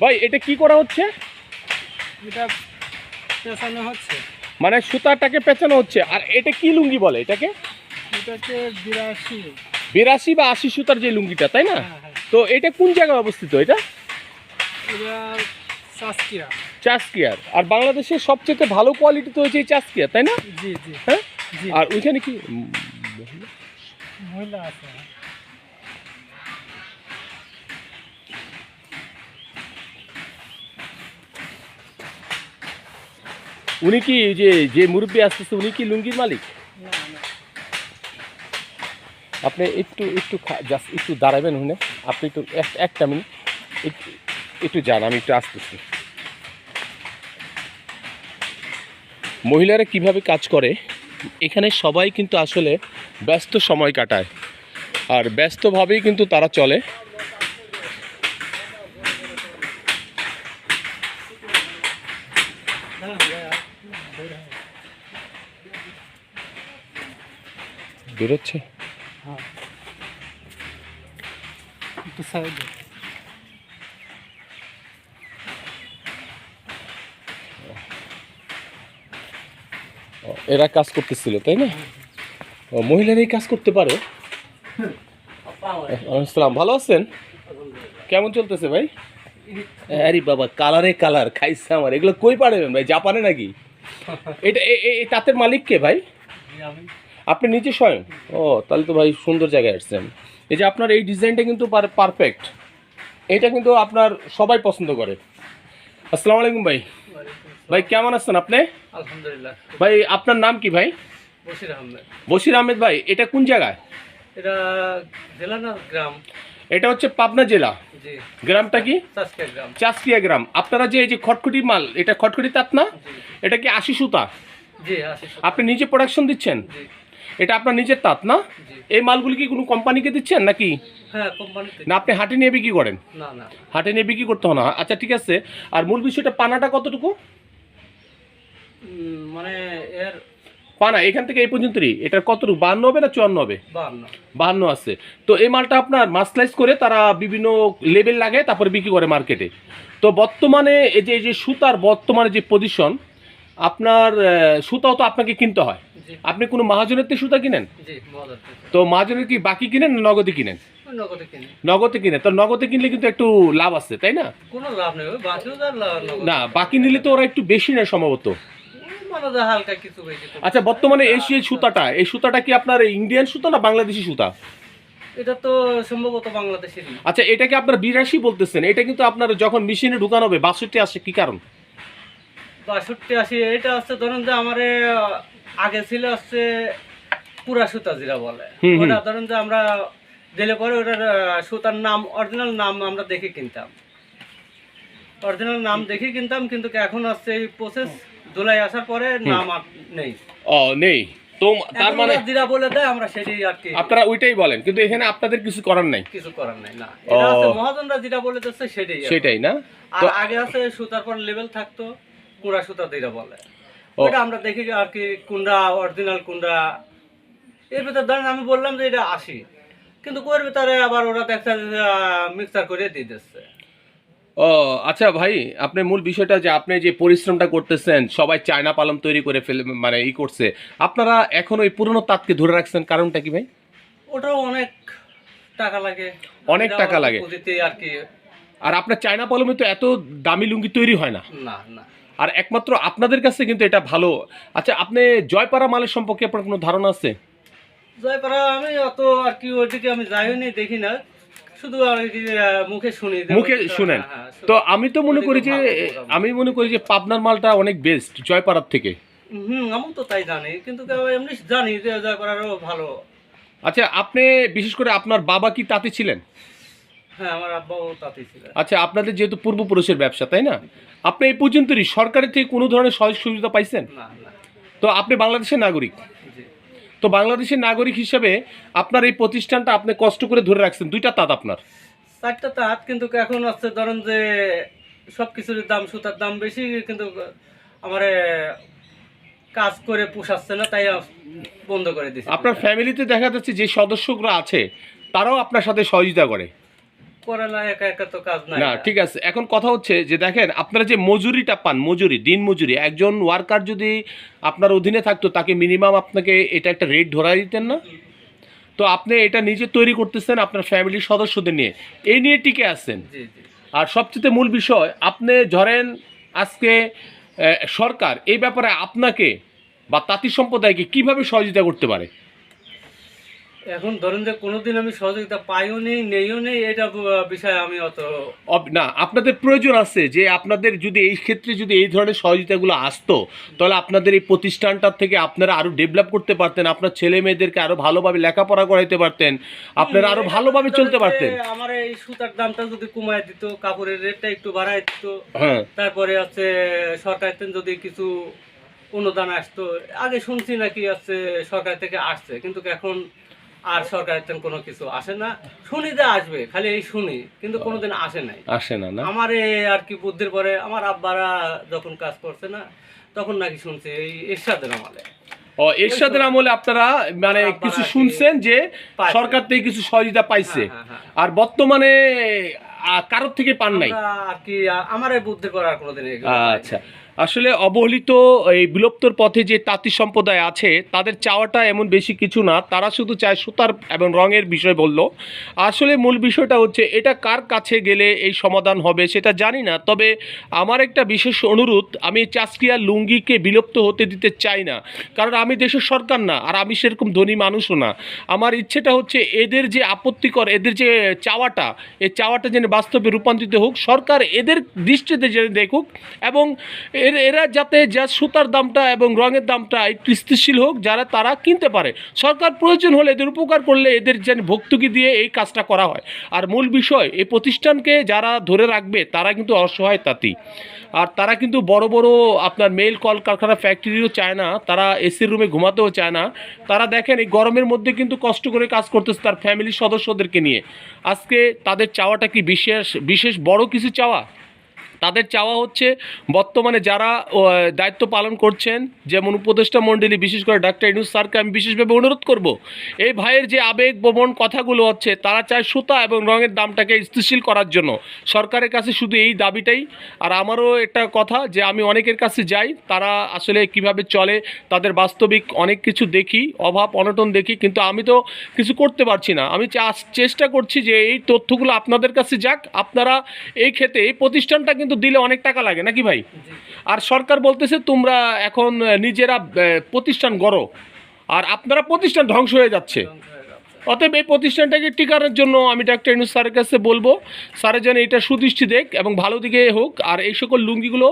ভাই এটা কি করা হচ্ছে? এটা হচ্ছে। মানে সুতাটাকে পেঁচানো হচ্ছে। আর এটা কি লুঙ্গি বলে এটাকে? বিরাশি। বিরাশি বা আশি সুতার যে লুঙ্গিটা তাই না? হ্যাঁ হ্যাঁ। তো এটা কোন জায়গায় অবস্থিত এটা? চাষকিয়ার। আর বাংলাদেশের সবচেয়ে ভালো কোয়ালিটি তো এই চাষকিয়ার তাই না? জি জি। হ্যাঁ? আর ওইখানে কি মহিলা আছে। উনি কি যে যে মুরব্বী আসতেছে, উনি কি লুঙ্গির মালিক? আপনি একটু একটু জাস্ট একটু দাঁড়াবেন হুনে আপনি একটু, এক- একটা মিনিট। একটু যান, আমি একটু আসতেছি। মহিলারা কীভাবে কাজ করে? এখানে সবাই কিন্তু আসলে ব্যস্ত সময় কাটায়। আর ব্যস্তভাবেই কিন্তু তারা চলে। হয়। বেরোচ্ছে? হ্যাঁ। একটু সাইডে। ও, এরা কাজ করতেছিল তাই না? ও মহিলারা এই কাজ করতে পারে? আসসালাম ভালো আছেন? কেমন চলতেছে ভাই? আরে বাবা কালারে কালার খাইছে আমার। এগুলো কই পারবেন ভাই? জাপানে নাকি? এটা এই তাঁতের মালিক কে ভাই? আপনি নিজে স্বয়ং? ও তাহলে তো ভাই সুন্দর জায়গায় আসছেন। এই যে আপনার এই ডিজাইনটা কিন্তু পারফেক্ট এটা কিন্তু আপনার সবাই পছন্দ করে। আসসালামু আলাইকুম ভাই। ভাই কেমন আছেন আপনি? আলহামদুলিল্লাহ। ভাই আপনার নাম কি ভাই? বসির আহমেদ। বশির আহমেদ ভাই এটা কোন জায়গায়? এটা জেলা না গ্রাম। এটা হচ্ছে পাবনা জেলা। গ্রামটা কি? চাষকিয়া গ্রাম। আপনারা যে এই যে খটখটি মাল এটা খটখটি তাঁত না এটা কি আশি সুতা? আপনি নিজে প্রোডাকশন দিচ্ছেন? এটা আপনার নিজের তাঁত না? এই মালগুলি কি কোনো কোম্পানিকে দিচ্ছেন নাকি? হ্যাঁ না আপনি হাটে নিয়ে বিক্রি করেন? হাটে নিয়ে বিক্রি করতে হয় না। আচ্ছা ঠিক আছে। আর মূল বিষয়টা পানাটা কতটুকু? মানে এর পানা এখান থেকে এই পর্যন্তই এটা কতটুকু বাহান্ন হবে না চুয়ান্ন হবে? বান্ন বাহান্ন আছে। তো এই মালটা আপনার মাসলাইজ করে তারা বিভিন্ন লেভেল লাগে তারপরে বিক্রি করে মার্কেটে তো বর্তমানে এই যে এই যে সুতার বর্তমানে যে পজিশন আপনার সুতাও তো আপনাকে কিনতে হয়। আপনি কোনো মহাজনের থেকে সুতা কিনেন। তো মহাজনের কি বাকি কিনেন না নগদে কিনেন? নগদে কিনে। তো নগদে কিনলে কিন্তু একটু লাভ আছে তাই না? কোনো লাভ নেই। না বাকি নিলে তো ওরা একটু বেশি নেয় সম্ভবত। হালকা কিছু আচ্ছা বর্তমানে এই সুতাটা এই সুতাটা কি আপনার ইন্ডিয়ান সুতা না বাংলাদেশি সুতা? এটা তো সম্ভবত বাংলাদেশেরই। আচ্ছা এটাকে আপনার বিরাশি বলতেছেন? এটা কিন্তু আপনার যখন মেশিনে ঢুকানো হবে বাষট্টি আসে কি কারণ? বাষট্টি আশি এটা হচ্ছে ধরুন যে আমার আগে ছিল হচ্ছে পুরা সুতা যেটা বলে। ওটা ধরুন যে আমরা দিলে পরে ওটার সুতার নাম অরিজিনাল নাম আমরা দেখে কিনতাম। অরিজিনাল নাম দেখে কিনতাম কিন্তু এখন এই প্রসেস জুলাই আসার পরে নাম আর নেই। ও নেই। তো তার মানে বলে দেয় আমরা সেটাই আর কি। আপনারা ওইটাই বলেন কিন্তু এখানে আপনাদের কিছু করার নাই। কিছু করার নাই না। এটা। হচ্ছে মহাজনরা যেটা বলে দিচ্ছে সেটাই সেটাই না? আর আগে আছে সুতার পর লেভেল থাকতো কুড়া সুতা যেটা বলে। ওটা আমরা দেখি আর কি কুন্ডা অরিজিনাল কুন্ডা। এর ভিতর ধরেন আমি বললাম যে এটা আশি। কিন্তু কোয়ের ভিতরে আবার ওরা দেখছে মিক্সার করে দিয়ে দিচ্ছে। ও আচ্ছা ভাই আপনি মূল বিষয়টা যে আপনি যে পরিশ্রমটা করতেছেন সবাই চায়না পালম তৈরি করে ফেলে মানে ই করছে আপনারা এখন ওই পুরনো তাঁতকে ধরে রাখছেন কারণটা কি ভাই? ওটাও অনেক টাকা লাগে। অনেক টাকা লাগে। আর কি। আর আপনার চায়না পালমে তো এত দামি লুঙ্গি তৈরি হয় না। না না। আর একমাত্র আপনাদের কাছে কিন্তু এটা ভালো। আচ্ছা আপনি জয়পাড়া মালের সম্পর্কে আপনার কোনো ধারণা আছে? জয়পাড়া আমি অত আর কি ওইদিকে আমি যাইনি দেখি না। শুধু আর কি আহ, মুখে শুনি মুখে শুনেন। তো আমি তো মনে করি যে ওদিকে ভালো program। আমি মনে করি যে পাবনার মালটা অনেক বেস্ট জয়পাড়ার থেকে। হুম আমি তো তাই জানি কিন্তু এমনি জানি যে যা ভালো। আচ্ছা আপনি বিশেষ করে আপনার বাবা কি তাতে ছিলেন? হ্যাঁ আমার আব্বাও তাতেই ছিল আচ্ছা আপনাদের যেহেতু পূর্বপুরুষের ব্যবসা তাই না? আপনি এই পর্যন্তই সরকারের থেকে কোনো ধরনের সহজ সুবিধা পাইছেন তো আপনি বাংলাদেশের নাগরিক। তো বাংলাদেশের নাগরিক হিসেবে আপনার এই প্রতিষ্ঠানটা আপনি কষ্ট করে ধরে রাখছেন। দুইটা তাঁত আপনার। চারটা তাঁত কিন্তু এখন হচ্ছে ধরেন যে সব কিছুর দাম সুতার দাম বেশি কিন্তু আমার কাজ করে পোষাচ্ছে না তাই বন্ধ করে দিচ্ছে আপনার ফ্যামিলিতে দেখা যাচ্ছে যে সদস্যগুলো আছে তারাও আপনার সাথে সহযোগিতা করে। না ঠিক আছে। এখন কথা হচ্ছে যে দেখেন আপনারা যে মজুরিটা পান মজুরি দিন মজুরি একজন ওয়ার্কার যদি আপনার অধীনে থাকতো তাকে মিনিমাম আপনাকে এটা একটা রেট ধরা দিতেন না? তো আপনি এটা নিজে তৈরি করতেছেন আপনার ফ্যামিলির সদস্যদের নিয়ে। এই নিয়ে টিকে আছেন। জি আর সবচেয়ে মূল বিষয় আপনি ধরেন আজকে সরকার এই ব্যাপারে আপনাকে বা তাঁতি সম্প্রদায়কে কীভাবে সহযোগিতা করতে পারে? এখন ধরেন যে কোনোদিন আমি সহযোগিতা পাইও নেই নেইও নেই এটা বিষয়ে আমি অত না আপনাদের প্রয়োজন আছে যে আপনাদের যদি এই ক্ষেত্রে যদি এই ধরনের সহযোগিতাগুলো আসতো তাহলে আপনাদের এই প্রতিষ্ঠানটার থেকে আপনারা আরও ডেভেলপ করতে পারতেন আপনার ছেলে মেয়েদেরকে আরও ভালোভাবে লেখাপড়া করাইতে পারতেন আপনারা আরও ভালোভাবে চলতে পারতেন। আমার এই সুতার দামটা যদি কমায় দিত কাপড়ের রেটটা একটু বাড়ায় দিত হ্যাঁ। তারপরে আছে সরকার যদি কিছু অনুদান আসতো আগে শুনছি নাকি আছে সরকার থেকে আসছে কিন্তু এখন আর সরকারের তেমন কোনো কিছু আসে না। শুনি যে আসবে খালি এই শুনি কিন্তু কোনোদিন আসে নাই। আসে না না? আমার আর কি বুদ্ধির পরে আমার আব্বারা যখন কাজ করছে না তখন নাকি শুনছে এই এরশাদের আমলে। ও এরশাদের আমলে আপনারা মানে কিছু শুনছেন যে সরকার থেকে কিছু সহযোগিতা পাইছে। হ্যাঁ, হ্যাঁ, আর বর্তমানে কারোর থেকে পান নাই? আর কি আমার কোনোদিন আচ্ছা। আসলে অবহেলিত এই বিলুপ্তর পথে যে তাঁতি সম্প্রদায় আছে তাদের চাওয়াটা এমন বেশি কিছু না। তারা শুধু চায় সুতার এবং রঙের বিষয় বলল। আসলে মূল বিষয়টা হচ্ছে এটা কার কাছে গেলে এই সমাধান হবে সেটা জানি না। তবে আমার একটা বিশেষ অনুরোধ আমি চাষকিয়া লুঙ্গিকে বিলুপ্ত হতে দিতে চাই না। কারণ আমি দেশের সরকার না আর আমি সেরকম ধনী মানুষও না। আমার ইচ্ছেটা হচ্ছে এদের যে আপত্তিকর এদের যে চাওয়াটা এই চাওয়াটা যেন বাস্তবে রূপান্তরিত হোক, সরকার এদের দৃষ্টিতে যেন দেখুক এবং এর, এরা যাতে যা সুতার দামটা এবং রঙের দামটা একটু স্থিতিশীল হোক, যারা তারা কিনতে পারে। সরকার প্রয়োজন হলে এদের উপকার করলে এদের যেন ভর্তুকি দিয়ে এই কাজটা করা হয়। আর মূল বিষয়, এই প্রতিষ্ঠানকে যারা ধরে রাখবে, তারা কিন্তু অসহায় তাঁতি। আর তারা কিন্তু বড় বড় আপনার মেল কলকারখানা, ফ্যাক্টরিও চায় না, তারা এসির রুমে ঘুমাতেও চায় না। তারা দেখেন, এই গরমের মধ্যে কিন্তু কষ্ট করে কাজ করতেছে তার ফ্যামিলির সদস্যদেরকে নিয়ে। আজকে তাদের চাওয়াটা কি বিশেষ বিশেষ বড় কিছু চাওয়া? তাদের চাওয়া হচ্ছে বর্তমানে যারা দায়িত্ব পালন করছেন, যেমন উপদেষ্টা মণ্ডলী, বিশেষ করে ডাক্তার ইনুস স্যারকে আমি বিশেষভাবে অনুরোধ করব, এই ভাইয়ের যে আবেগ বমন কথাগুলো হচ্ছে, তারা চায় সুতা এবং রঙের দামটাকে স্থিতিশীল করার জন্য। সরকারের কাছে শুধু এই দাবিটাই। আর আমারও একটা কথা যে আমি অনেকের কাছে যাই, তারা আসলে কীভাবে চলে, তাদের বাস্তবিক অনেক কিছু দেখি, অভাব, অনটন দেখি, কিন্তু আমি তো কিছু করতে পারছি না। আমি চেষ্টা করছি যে এই তথ্যগুলো আপনাদের কাছে যাক, আপনারা এই ক্ষেত্রে, এই প্রতিষ্ঠানটা কিন্তু দিলে অনেক টাকা লাগে, নাকি ভাই? আর সরকার বলতেছে তোমরা এখন নিজেরা প্রতিষ্ঠান গড়ো। আর আপনারা প্রতিষ্ঠান ধ্বংস হয়ে যাচ্ছে। অতএব এই প্রতিষ্ঠানটাকে টিকানোর জন্য আমি ডাক্তার ইনুস স্যারের কাছে বলব স্যারের যেন এটা সুদৃষ্টি দেখ এবং ভালো দিকে হোক। আর এই সকল লুঙ্গিগুলো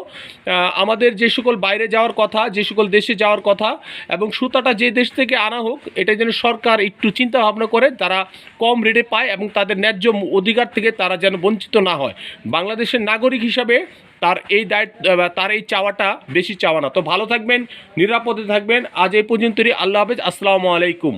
আমাদের যে সকল বাইরে যাওয়ার কথা, যে সকল দেশে যাওয়ার কথা এবং সুতাটা যে দেশ থেকে আনা হোক, এটা যেন সরকার একটু চিন্তা ভাবনা করে, তারা কম রেটে পায় এবং তাদের ন্যায্য অধিকার থেকে তারা যেন বঞ্চিত না হয়। বাংলাদেশের নাগরিক হিসাবে তার এই দায়িত্ব তার এই চাওয়াটা বেশি চাওয়া না। তো ভালো থাকবেন, নিরাপদে থাকবেন। আজ এই পর্যন্তই, আল্লাহ হাফেজ। আসসালামু আলাইকুম।